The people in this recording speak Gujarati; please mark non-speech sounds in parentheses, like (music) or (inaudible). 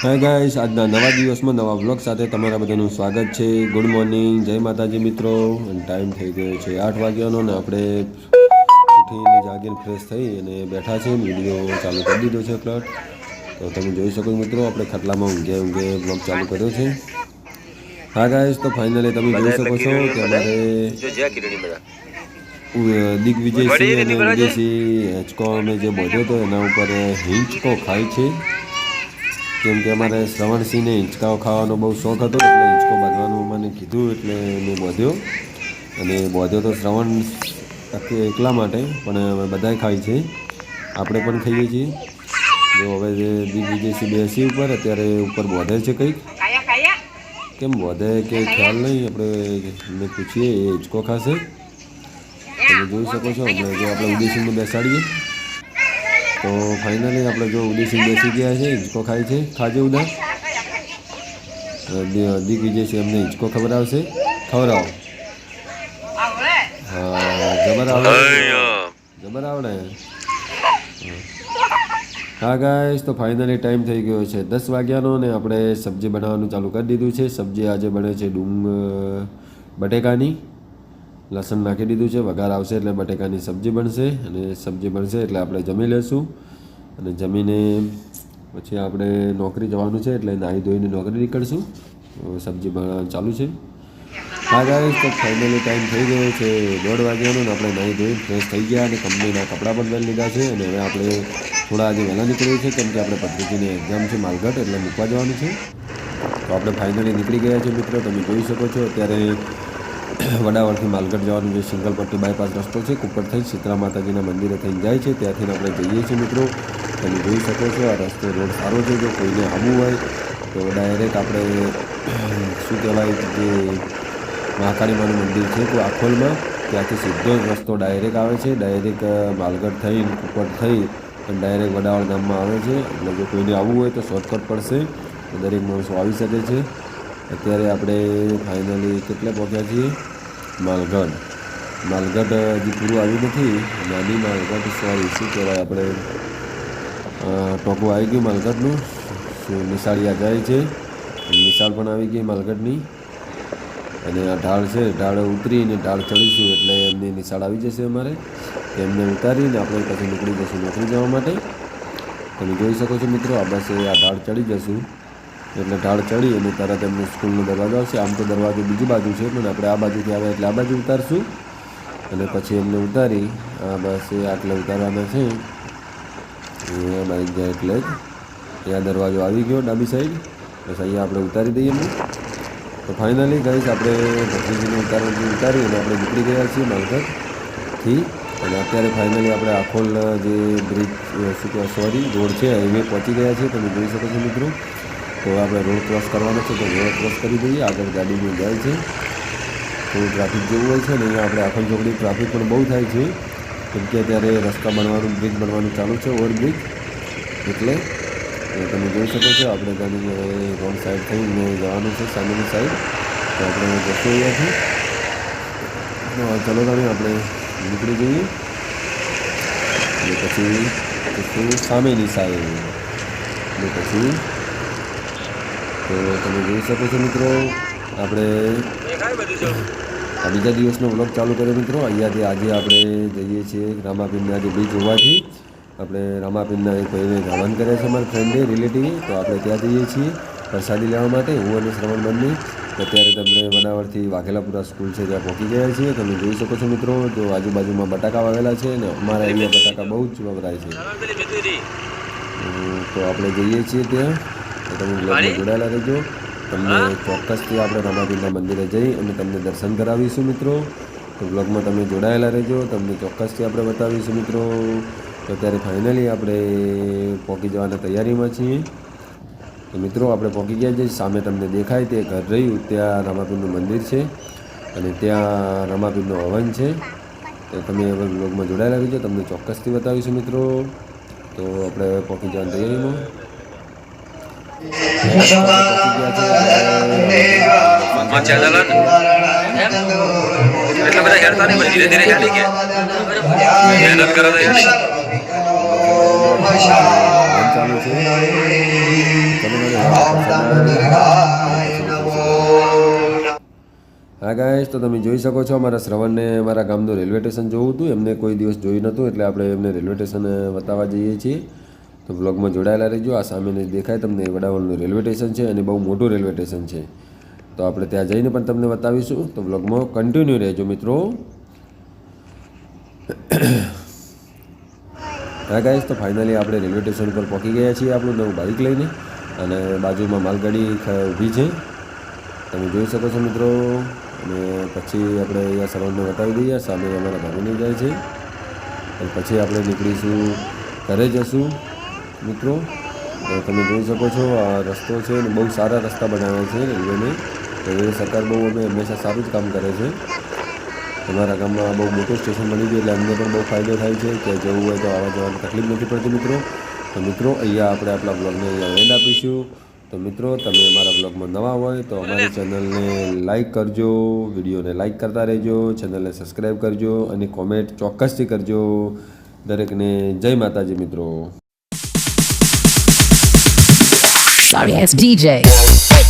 હાય ગાઈસ આજના નવા દિવસમાં નવા બ્લોગ સાથે તમારા બધાનું સ્વાગત છે. ગુડ મોર્નિંગ જય માતાજી મિત્રો. અને ટાઈમ થઈ ગયો છે આઠ વાગ્યાનો ને આપણે ઉઠીને જાગીને ફ્રેશ થઈ અને બેઠા છે વીડિયો ચાલુ કરી દીધો છે પ્લટ તો તમે જોઈ શકો મિત્રો આપણે ખટલામાં ઊંઘે ઊંઘે બ્લોગ ચાલુ કર્યો છે. હા ગાઈસ તો ફાઇનલી તમે જોઈ શકો છો કે અમારે દિગ્વિજયસિંહ અને વિજયસિંહ હેચકો અમે જે બોધ્યો હતો એના ઉપર હિંચકો ખાય છે. કેમ કે અમારે શ્રવણસિંહને હિંચકાઓ ખાવાનો બહુ શોખ હતો એટલે હિંચકો બાંધવાનું મને કીધું એટલે મેં બોધ્યો. અને બોધ્યો તો શ્રવણ એકલા માટે પણ અમે બધાય ખાઈ છે. આપણે પણ ખાઈએ છીએ. જો હવે જે દિગ્વિજયસિંહ બેસી ઉપર અત્યારે ઉપર બોધે છે કંઈક. કેમ બોધે કે ખ્યાલ નહીં આપણે મેં પૂછીએ એ હિંચકો ખાશે. તમે જોઈ શકો છો આપણે જો આપણે ઉદયસિંહને બેસાડીએ. તો ફાઇનલી આપણે જો ઉદયસિંહ બેસી ગયા છે, હિંચકો ખાય છે, ખાજે ઉદા દિગ્વિજયસિંહ એમને હિંચકો ખવડાવશે. ખવડાવો. હા, જબર આવડે. જબર આવડે. હા ગાઈશ તો ફાઇનલી ટાઈમ થઈ ગયો છે દસ વાગ્યાનો ને આપણે સબ્જી બનાવવાનું ચાલુ કરી દીધું છે. સબ્જી આજે બને છે ડુંગ, બટેકાની. લસણ નાખી દીધું છે, વઘાર આવશે એટલે બટેકાની સબ્જી બનશે અને સબ્જી બનશે એટલે આપણે જમી લેશું. અને જમીને પછી આપણે નોકરી જવાનું છે એટલે નાહી ધોઈને નોકરી નીકળશું. સબ્જી બનાવવાનું ચાલુ છે. હા ગાઈસ તો ફાઇનલી ટાઈમ થઈ ગયો છે દોઢ વાગ્યાનો ને આપણે નાહી ધોઈને ફ્રેશ થઈ ગયા અને કંપનીના કપડાં પણ લઈ લીધા છે અને હવે આપણે થોડા આજે વહેલા નીકળ્યું છે કેમ કે આપણે પદ્ધતિની એક્ઝામ છે માલઘટ એટલે મૂકવા જવાનું છે. તો આપણે ફાઇનલી નીકળી ગયા છે મિત્રો, તમે જોઈ શકો છો અત્યારે (coughs) વડાવળથી માલગઢ જવાનું જે સિંગલપટ્ટી બાયપાસ રસ્તો છે કુપર થઈ શીતળા માતાજીના મંદિરે થઈને જાય છે. ત્યાંથી આપણે જઈએ છીએ મિત્રો. તમે જોઈ શકો છો આ રસ્તો રોડ સારો છે, જો કોઈને આવવું હોય તો ડાયરેક્ટ આપણે (coughs) શું કહેવાય જે મહાકાળી માનું મંદિર છે, તો આખોલમાં ત્યાંથી સીધો જ રસ્તો ડાયરેક્ટ આવે છે. ડાયરેક્ટ માલગઢ થઈ કુપર થઈ અને ડાયરેક્ટ વડાવળ ગામમાં આવે છે. એટલે જો કોઈને આવવું હોય તો શોર્ટકટ પડશે દરેક માણસો આવી શકે છે. અત્યારે આપણે ફાઇનલી કેટલા પહોંચ્યા છીએ? માલગઢ. માલગઢ હજી પૂરું આવ્યું નથી. નાની માલગઢ સોરી શું કહેવાય આપણે? ટોપું આવી ગયું માલગઢનું. શું નિશાળિયા જાય છે. નિશાળ પણ આવી ગઈ માલગઢની. અને આ ઢાળ છે, ઢાળ ઉતરીને ઢાળ ચડીશું એટલે એમની નિશાળ આવી જશે અમારે. એમને ઉતારીને આપણે પછી નીકળી જશું નોકરી જવા માટે. તમે જોઈ શકો છો મિત્રો, આ બસ આ ઢાળ ચડી જશું. એટલે ઢાળ ચડી અને તરત એમનો સ્કૂલનો દરવાજો આવશે. આમ તો દરવાજો બીજી બાજુ છે, પણ આપણે આ બાજુથી આવે એટલે આ બાજુ ઉતારશું. અને પછી એમને ઉતારી, આ બસ આટલે ઉતારવાના છે. એ બાઈક જાય એટલે જ એ દરવાજો આવી ગયો ડાબી સાઈડ બસ અહીંયા આપણે ઉતારી દઈએ એમને. તો ફાઇનલી ગઈશ આપણે ભત્રીજીને ઉતારવાથી ઉતારી અને આપણે નીકળી ગયા છીએ માલગઢથી અને અત્યારે ફાઇનલી આપણે આખોલ જે બ્રિજ શું કહેવાય સોરી રોડ છે હાઈવે પહોંચી ગયા છીએ. તમે જોઈ શકો છો મિત્રો. તો આપણે રોડ ક્રોસ કરવાનો છે તો રોડ ક્રોસ કરી દઈએ. આગળ ગાડીની જાય છે. થોડું ટ્રાફિક જેવું હોય છે ને અહીંયા આપણે આખોલ ચોકડી ટ્રાફિક પણ બહુ થાય છે. કેમ કે અત્યારે રસ્તા બનવાનું, બ્રિજ બનવાનું ચાલુ છે ઓવરબ્રિજ એટલે તમે જોઈ શકો છો, આપણે ગાડી રોડ સાઈડ થઈને જવાનું છે, સામેની સાઈડ. તો આપણે જશું અહીંયાથી. ચલો તાણી આપણે નીકળી જઈએ. અને પછી જશું સામેની સાઈડ. અને પછી તો તમે જોઈ શકો છો મિત્રો આપણે આ બીજા દિવસનો વ્લોગ ચાલુ કર્યો મિત્રો. અહીંયાથી આજે આપણે જઈએ છીએ રામાપીનના જે બીચ હોવાથી. આપણે રામાપીનના એક ભાઈને ધાવન કરે છે મારા ફ્રેન્ડે રિલેટિવ તો આપણે ત્યાં જઈએ છીએ પ્રસાદી લેવા માટે. હું અને શ્રવણ બંને. તો અત્યારે તમને વનાવરથી વાઘેલાપુરા સ્કૂલ છે ત્યાં પહોંચી ગયા છીએ. તમે જોઈ શકો છો મિત્રો જો આજુબાજુમાં બટાકા વાવેલા છે ને અમારા અહીંયા બટાકા બહુ જ વપરાય છે. તો આપણે જઈએ છીએ ત્યાં. તમે બ્લોગમાં જોડાયેલા રહેજો. તમને ચોક્કસથી આપણે રમાપીરના મંદિરે જઈ અને તમને દર્શન કરાવીશું મિત્રો. તો બ્લોગમાં તમે જોડાયેલા રહેજો. તમને ચોક્કસથી આપણે બતાવીશું મિત્રો. તો અત્યારે ફાઇનલી આપણે પહોંચી જવાની તૈયારીમાં છીએ. તો મિત્રો આપણે પહોંચી ગયા છીએ. સામે તમને દેખાય તે ઘર રહ્યું. ત્યાં રમાપીરનું મંદિર છે અને ત્યાં રમાપીરનો હવન છે. તો તમે હવે બ્લોગમાં જોડાયેલા રહેજો. તમને ચોક્કસથી બતાવીશું મિત્રો. તો આપણે પહોંચી જવાની તૈયારીમાં. એટલા બધા હેરતા નહીં પણ ધીરે ધીરે હેરી ગયા. મહેનત કરે તો હેરી ચાલુ છે હા ગાઈશ તો તમે જોઈ શકો છો અમારા શ્રવણને મારા ગામનું રેલવે સ્ટેશન જોવું હતું. એમને કોઈ દિવસ જોયું નહોતું એટલે આપણે એમને રેલવે સ્ટેશન બતાવવા જઈએ છીએ. તો બ્લોગમાં જોડાયેલા રહેજો. આ સામેને દેખાય તમને વડાવળનું રેલવે સ્ટેશન છે અને બહુ મોટું રેલવે સ્ટેશન છે. તો આપણે ત્યાં જઈને પણ તમને બતાવીશું. તો બ્લોગમાં કન્ટિન્યુ રહેજો મિત્રો. (coughs) હા ગાઈશ તો ફાઇનલી આપણે રેલવે સ્ટેશન પર પહોંચી ગયા છીએ આપણું નવું બાઇક લઈને. અને બાજુમાં માલગાડી ઊભી છે. તમે જોઈ શકો છો મિત્રો. અને પછી આપણે અહીંયા સરોવરને બતાવી દઈએ. સામે અમારા ભાભીને જાય છે. પછી આપણે નીકળીશું, ઘરે જશું. મિત્રો તમે જોઈ શકો છો, આ રસ્તો છે અને બહુ સારા રસ્તા બનાવ્યા છે રેલવેને. રેલવે સરકાર બહુ અમે હંમેશા સારું જ કામ કરે છે. અમારા ગામમાં બહુ મોટું સ્ટેશન બની ગયું એટલે અમને પણ બહુ ફાયદો થાય છે. કે જવું હોય તો આવવા જવાની તકલીફ નથી પડતી મિત્રો. તો મિત્રો, અહીંયા આપણે આપણા બ્લોગને અહીંયા એન્ડ આપીશું. તો મિત્રો, તમે અમારા બ્લોગમાં નવા હોય તો અમારી ચેનલને લાઈક કરજો, વિડીયોને લાઇક કરતા રહેજો, ચેનલને સબસ્ક્રાઈબ કરજો અને કોમેન્ટ ચોક્કસથી કરજો. દરેકને જય માતાજી મિત્રો. sorry it's DJ.